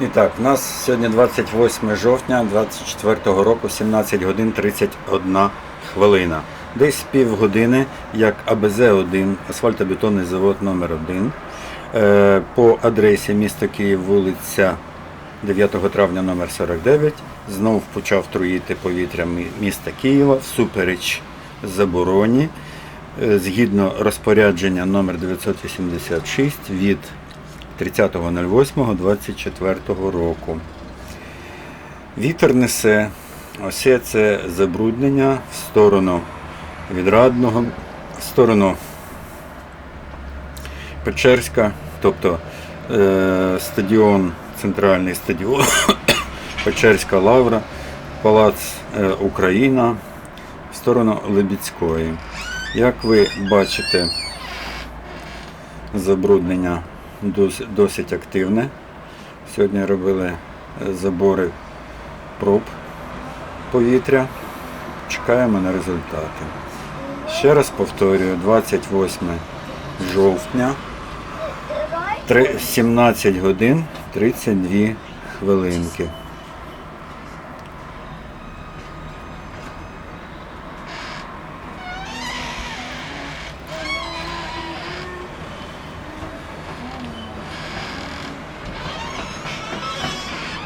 І так, у нас сьогодні 28 жовтня 24 року, 17 годин 31 хвилина. Десь півгодини, як АБЗ-1, асфальтобетонний завод номер 1 е, по адресі міста Київ, вулиця 9 травня номер 49 знов почав труїти повітря мі- міста Києва всупереч забороні е, згідно розпорядження номер 986 від 30.08.24 року. Вітер несе ось це забруднення в сторону відрадного, в сторону Печерська, тобто е, стадіон, центральний стадіон, Печерська лавра, Палац е, Україна, в сторону Лебідської. Як ви бачите, забруднення дос- досить активне. Сьогодні робили е, забори проб повітря. Чекаємо на результати. Ще раз повторюю, 28 жовтня, 17 годин 32 хвилинки.